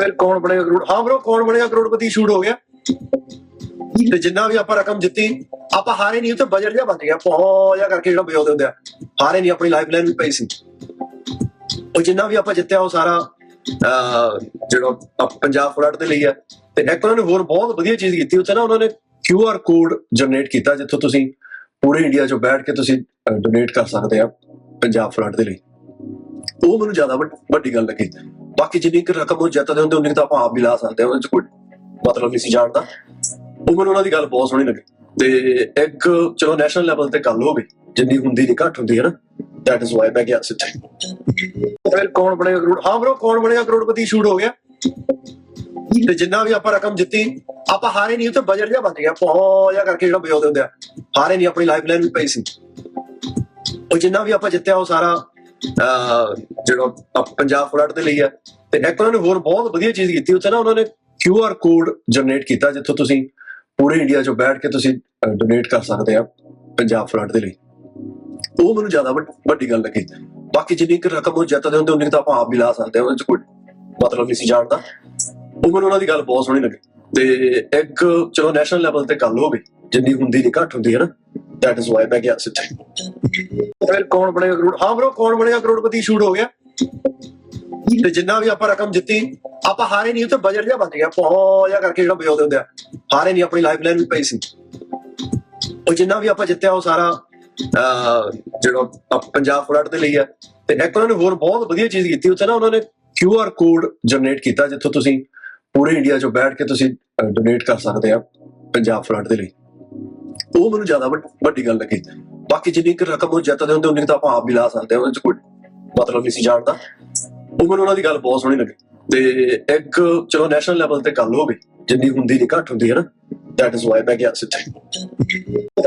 ਫਿਰ ਕੌਣ ਬਣੇਗਾ ਕਰੋੜ? ਹਾਂ ਬ్రో ਕੌਣ ਬਣੇਗਾ ਕਰੋੜਪਤੀ? ਸ਼ੂਟ ਹੋ ਗਿਆ। ਤੇ ਜਿੰਨਾ ਵੀ ਆਪਾਂ ਰਕਮ ਜਿੱਤੀ, ਆਪਾਂ ਹਾਰੇ ਨਹੀਂ ਤੇ ਬਜਟ ਜਿਹਾ ਬਣ ਗਿਆ। ਬਹੁਤ ਜਿਹਾ ਕਰਕੇ ਜਿਹੜਾ ਬਜੋਦੇ ਹੁੰਦੇ ਆ, ਹਾਰੇ ਨਹੀਂ, ਆਪਣੀ ਲਾਈਫ ਲਾਈਨ ਵੀ ਪਈ ਸੀ। ਉਹ ਜਿੰਨਾ ਵੀ ਆਪਾਂ ਜਿੱਤਿਆ, ਉਹ ਸਾਰਾ ਜਿਹੜਾ ਪੰਜਾਬ ਫਲੱਡ ਦੇ ਲਈ ਆ। ਤੇ ਇੱਕ ਉਹਨਾਂ ਨੇ ਹੋਰ ਬਹੁਤ ਵਧੀਆ ਚੀਜ਼ ਕੀਤੀ। ਉੱਥੇ ਨਾ ਉਹਨਾਂ ਨੇ ਕਿਊ ਆਰ ਕੋਡ ਜਨਰੇਟ ਕੀਤਾ, ਜਿੱਥੋਂ ਤੁਸੀਂ ਪੂਰੇ ਇੰਡੀਆ ਚ ਬੈਠ ਕੇ ਤੁਸੀਂ ਡੋਨੇਟ ਕਰ ਸਕਦੇ ਆ ਪੰਜਾਬ ਫਲੱਡ ਦੇ ਲਈ। ਉਹ ਮੈਨੂੰ ਜ਼ਿਆਦਾ ਵੱਡ- ਵੱਡੀ ਗੱਲ ਲੱਗੀ। ਬਾਕੀ ਜਿੰਨੀ ਕੁ ਰਕਮ ਉਹ ਜਿੱਤਦੇ ਹੁੰਦੇ ਉਨੀ ਤਾਂ ਆਪਾਂ ਆਪ ਵੀ ਲਾ ਸਕਦੇ ਆ 'ਚ ਕੋਈ ਮਤਲਬ ਨਹੀਂ ਸੀ ਜਾਣਦਾ ਉਹ ਮੈਨੂੰ ਉਹਨਾਂ ਦੀ ਗੱਲ ਬਹੁਤ ਸੋਹਣੀ ਲੱਗੀ। ਤੇ ਇੱਕ, ਚਲੋ ਨੈਸ਼ਨਲ ਲੈਵਲ ਤੇ ਗੱਲ ਹੋ ਗਈ। ਜਿੰਨੀ ਹੁੰਦੀ ਨਹੀਂ ਘੱਟ ਹੁੰਦੀ ਹੈ ਨਾ। ਦੈਟ ਇਜ਼ ਵਾਈ ਮੈਂ ਗਿਆ ਸਿੱਧੇ ਫਿਰ ਕੌਣ ਬਣੇਗਾ ਕਰੋੜ? ਹਾਂ ਬ్రో ਕੌਣ ਬਣੇਗਾ? ਕਰੋੜਪਤੀ ਸ਼ੂਟ ਹੋ ਗਿਆ। ਤੇ ਜਿੰਨਾ ਵੀ ਆਪਾਂ ਰਕਮ ਜਿੱਤੀ, ਆਪਾਂ ਹਾਰੇ ਨਹੀਂ ਤੇ ਬਜਟ ਜਿਹਾ ਬਚ ਗਿਆ। ਬਹੁਤ ਜਿਹਾ ਕਰਕੇ ਜਿਹੜਾ ਬਜੋਦੇ ਹੁੰਦੇ ਹਾਰੇ ਨਹੀਂ, ਆਪਣੀ ਲਾਈਫ ਲਾਈਨ ਵੀ ਪਈ ਸੀ। ਉਹ ਜਿੰਨਾ ਵੀ ਆਪਾਂ ਜਿੱਤਿਆ, ਉਹ ਸਾਰਾ ਜਿਹੜਾ ਪੰਜਾਬ ਫਲੱਡ ਦੇ ਲਈ ਆ, ਤੇ ਇੱਕ ਉਹਨਾਂ ਨੇ ਹੋਰ ਬਹੁਤ ਵਧੀਆ ਚੀਜ਼ ਕੀਤੀ, ਉੱਥੇ ਨਾ ਉਹਨਾਂ ਨੇ ਕਿਊ ਆਰ ਕੋਡ ਜਨਰੇਟ ਕੀਤਾ, ਜਿੱਥੋਂ ਤੁਸੀਂ ਪੂਰੇ ਇੰਡੀਆ 'ਚੋਂ ਬੈਠ ਕੇ ਤੁਸੀਂ ਡੋਨੇਟ ਕਰ ਸਕਦੇ ਆ ਪੰਜਾਬ ਫਲੱਡ ਦੇ ਲਈ। ਉਹ ਮੈਨੂੰ ਜ਼ਿਆਦਾ ਵੱਡੀ ਗੱਲ ਲੱਗੀ। ਬਾਕੀ ਜਿੰਨੀ ਕੁ ਰਕਮ ਉਹ ਜਿੱਤਦੇ ਹੁੰਦੇ, ਉਨੀ ਤਾਂ ਆਪਾਂ ਆਪ ਵੀ ਲਾ ਸਕਦੇ ਆ, ਉਹਦੇ 'ਚ ਕੋਈ ਮਤਲਬ ਨਹੀਂ ਸੀ ਜਾਣਦਾ ਉਹ ਮੈਨੂੰ ਉਹਨਾਂ ਦੀ ਗੱਲ ਬਹੁਤ ਸੋਹਣੀ ਲੱਗੀ। ਤੇ ਇੱਕ, ਚਲੋ ਨੈਸ਼ਨਲ ਲੈਵਲ ਤੇ ਗੱਲ ਹੋ ਗਈ, ਜਿੰਨੀ ਹੁੰਦੀ ਨਹੀਂ ਘੱਟ ਹੁੰਦੀ ਹੈ ਨਾ ਦੈਟ ਇਜ਼ ਵਾਈ ਮੈਂ ਗਿਆ ਸਿੱਧੇ ਫਿਰ ਕੌਣ ਬਣੇਗਾ ਕਰੋੜ ਹਾਂ ਬ్రో ਕੌਣ ਬਣੇਗਾ ਕਰੋੜਪਤੀ? ਸ਼ੂਟ ਹੋ ਗਿਆ। ਤੇ ਜਿੰਨਾ ਵੀ ਆਪਾਂ ਰਕਮ ਜਿੱਤੀ, ਆਪਾਂ ਹਾਰੇ ਨਹੀਂ ਉਹ ਬਜਟ ਜਿਹਾ ਬਣ ਗਿਆ। ਬਹੁਤ ਜਿਹਾ ਕਰਕੇ ਜਿਹੜਾ ਬਜੋਦੇ ਹੁੰਦੇ ਆ। ਹਾਰੇ ਨਹੀਂ, ਆਪਣੀ ਲਾਈਫ ਲਾਈਨ ਵੀ ਪਈ ਸੀ। ਉਹ ਜਿੰਨਾ ਵੀ ਆਪਾਂ ਜਿੱਤਿਆ, ਉਹ ਸਾਰਾ ਜਿਹੜਾ ਪੰਜਾਬ ਫਲੱਡ ਦੇ ਲਈ ਆ। ਤੇ ਇੱਕ ਉਹਨਾਂ ਨੇ ਹੋਰ ਬਹੁਤ ਵਧੀਆ ਚੀਜ਼ ਕੀਤੀ। ਉੱਥੇ ਨਾ ਉਹਨਾਂ ਨੇ ਕਿਊ ਆਰ ਕੋਡ ਜਨਰੇਟ ਕੀਤਾ, ਜਿੱਥੋਂ ਤੁਸੀਂ ਪੂਰੇ ਇੰਡੀਆ ਚ ਬੈਠ ਕੇ ਤੁਸੀਂ ਡੋਨੇਟ ਕਰ ਸਕਦੇ ਆ ਪੰਜਾਬ ਫਲੱਡ ਦੇ ਲਈ। ਉਹ ਮੈਨੂੰ ਜ਼ਿਆਦਾ ਵੱਡੀ ਗੱਲ ਲੱਗੀ। ਬਾਕੀ ਜਿੰਨੀ ਕੁ ਰਕਮ ਉਹ ਜਿੱਤਦੇ ਹੁੰਦੇ ਉਨੀ ਕੁ ਤਾਂ ਆਪਾਂ ਆਪ ਵੀ ਲਾ ਸਕਦੇ ਆ ਉਹਦੇ 'ਚ ਕੋਈ ਮਤਲਬ ਨਹੀਂ ਸੀ ਜਾਣਦਾ ਉਹ ਮੈਨੂੰ ਉਹਨਾਂ ਦੀ ਗੱਲ ਬਹੁਤ ਸੋਹਣੀ ਲੱਗੀ। ਤੇ ਇੱਕ ਚਲੋ ਨੈਸ਼ਨਲ ਲੈਵਲ ਤੇ ਗੱਲ ਹੋ ਜਿੰਨੀ ਹੁੰਦੀ ਨਹੀਂ ਘੱਟ ਹੁੰਦੀ ਹੈ ਨਾ। ਦੈਟ ਇਜ਼ ਵਾਈ ਮੈਂ ਗਿਆ ਸਿੱਧੇ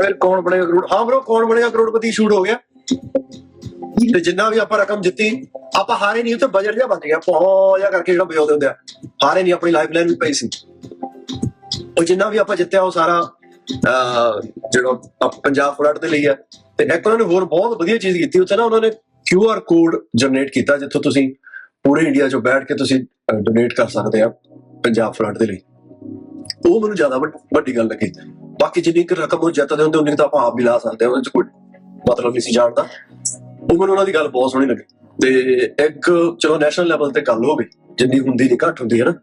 ਫਿਰ ਕੌਣ ਬਣੇਗਾ ਕਰੋੜ ਹਾਂ ਬ్రో ਕੌਣ ਬਣੇਗਾ ਕਰੋੜਪਤੀ ਸ਼ੂਟ ਹੋ ਗਿਆ। ਤੇ ਜਿੰਨਾ ਵੀ ਆਪਾਂ ਰਕਮ ਜਿੱਤੀ ਆਪਾਂ ਹਾਰੇ ਨਹੀਂ ਉਹ ਬਜਟ ਜਿਹਾ ਬਚ ਗਿਆ। ਬਹੁਤ ਜਿਹਾ ਕਰਕੇ ਜਿਹੜਾ ਬਜੋਦੇ ਹੁੰਦੇ ਆ ਹਾਰੇ ਨਹੀਂ ਆਪਣੀ ਲਾਈਫ ਲਾਈਨ ਵੀ ਪਈ ਸੀ। ਉਹ ਜਿੰਨਾ ਵੀ ਆਪਾਂ ਜਿੱਤਿਆ ਉਹ ਸਾਰਾ ਅਹ, ਜਿਹੜਾ ਪੰਜਾਬ ਫਲੱਡ ਦੇ ਲਈ ਆ, ਤੇ ਇੱਕ ਉਹਨਾਂ ਨੇ ਹੋਰ ਬਹੁਤ ਵਧੀਆ ਚੀਜ਼ ਕੀਤੀ, ਉੱਥੇ ਨਾ ਉਹਨਾਂ ਨੇ ਕਿਊ ਆਰ ਕੋਡ ਜਨਰੇਟ ਕੀਤਾ, ਜਿੱਥੋਂ ਤੁਸੀਂ ਪੂਰੇ ਇੰਡੀਆ 'ਚੋਂ ਬੈਠ ਕੇ ਤੁਸੀਂ ਡੋਨੇਟ ਕਰ ਸਕਦੇ ਆ ਪੰਜਾਬ ਫਲੱਡ ਦੇ ਲਈ। ਉਹ ਮੈਨੂੰ ਜ਼ਿਆਦਾ ਵੱਡੀ ਗੱਲ ਲੱਗੀ। ਬਾਕੀ ਜਿੰਨੀ ਕੁ ਰਕਮ ਉਹ ਜਿੱਤਦੇ ਹੁੰਦੇ, ਉਨੀ ਤਾਂ ਆਪਾਂ ਆਪ ਵੀ ਲਾ ਸਕਦੇ ਆ, ਉਹਦੇ 'ਚ ਕੋਈ ਮਤਲਬ ਨਹੀਂ ਸੀ ਜਾਣਦਾ ਉਹ ਮੈਨੂੰ ਉਹਨਾਂ ਦੀ ਗੱਲ ਬਹੁਤ ਸੋਹਣੀ ਲੱਗੀ। ਤੇ ਇੱਕ, ਚਲੋ ਨੈਸ਼ਨਲ ਲੈਵਲ ਤੇ ਗੱਲ ਹੋ ਗਈ, ਜਿੰਨੀ ਹੁੰਦੀ ਨਹੀਂ ਘੱਟ ਹੁੰਦੀ ਹੈ ਨਾ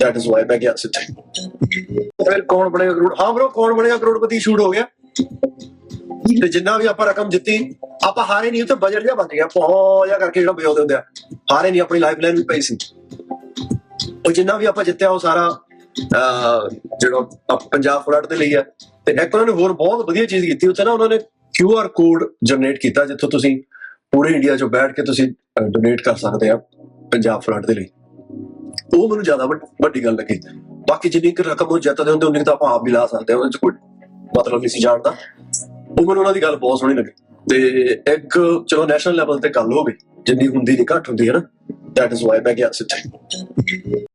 ਦੈਟ ਇਜ਼ ਵਾਈ ਮੈਂ ਗਿਆ ਸਿੱਧੇ ਫਿਰ ਕੌਣ ਬਣੇਗਾ ਕਰੋੜ, ਹਾਂ ਬ్రో ਕੌਣ ਬਣੇਗਾ ਕਰੋੜਪਤੀ ਸ਼ੂਟ ਹੋ ਗਿਆ? ਤੇ ਜਿੰਨਾ ਵੀ ਆਪਾਂ ਰਕਮ ਜਿੱਤੀ ਆਪਾਂ ਹਾਰੇ ਨਹੀਂ ਉਹ ਬਜਟ ਜਿਹਾ ਬਣ ਗਿਆ। ਬਹੁਤ ਜਿਹਾ ਕਰਕੇ ਜਿਹੜਾ ਬਜੋਦੇ ਹੁੰਦੇ ਆ। ਹਾਰੇ ਨਹੀਂ, ਆਪਣੀ ਲਾਈਫ ਲਾਈਨ ਵੀ ਪਈ ਸੀ। ਉਹ ਜਿੰਨਾ ਵੀ ਆਪਾਂ ਜਿੱਤਿਆ, ਉਹ ਸਾਰਾ ਜਿਹੜਾ ਪੰਜਾਬ ਫਲੱਡ ਦੇ ਲਈ ਆ। ਤੇ ਇੱਕ ਉਹਨਾਂ ਨੇ ਹੋਰ ਬਹੁਤ ਵਧੀਆ ਚੀਜ਼ ਕੀਤੀ। ਉੱਥੇ ਨਾ ਉਹਨਾਂ ਨੇ ਕਿਊ ਆਰ ਕੋਡ ਜਨਰੇਟ ਕੀਤਾ, ਜਿੱਥੋਂ ਤੁਸੀਂ ਪੂਰੇ ਇੰਡੀਆ 'ਚੋਂ ਬੈਠ ਕੇ ਤੁਸੀਂ ਡੋਨੇਟ ਕਰ ਸਕਦੇ ਆ ਪੰਜਾਬ ਫਲੱਡ ਦੇ ਲਈ। ਉਹ ਮੈਨੂੰ ਜ਼ਿਆਦਾ ਵੱਡ- ਵੱਡੀ ਗੱਲ ਲੱਗੀ। ਬਾਕੀ ਜਿੰਨੀ ਕੁ ਰਕਮ ਉਹ ਜਿੱਤਦੇ ਹੁੰਦੇ, ਉਨੀ ਕੁ ਤਾਂ ਆਪਾਂ ਆਪ ਵੀ ਲਾ ਸਕਦੇ ਆ। ਉਹਦੇ 'ਚ ਕੋਈ ਮਤਲਬ ਨਹੀਂ ਸੀ ਜਾਣਦਾ। ਉਹ ਮੈਨੂੰ ਉਹਨਾਂ ਦੀ ਗੱਲ ਬਹੁਤ ਸੋਹਣੀ ਲੱਗੀ। ਤੇ ਇੱਕ ਚਲੋ ਨੈਸ਼ਨਲ ਲੈਵਲ ਤੇ ਗੱਲ ਹੋ ਗਈ। ਜਿੰਨੀ ਹੁੰਦੀ ਨਹੀਂ ਘੱਟ ਹੁੰਦੀ ਹੈ ਨਾ ਦੈਟ ਇਜ਼ ਵਾਈ ਮੈਂ ਗਿਆ ਸਿੱਧੇ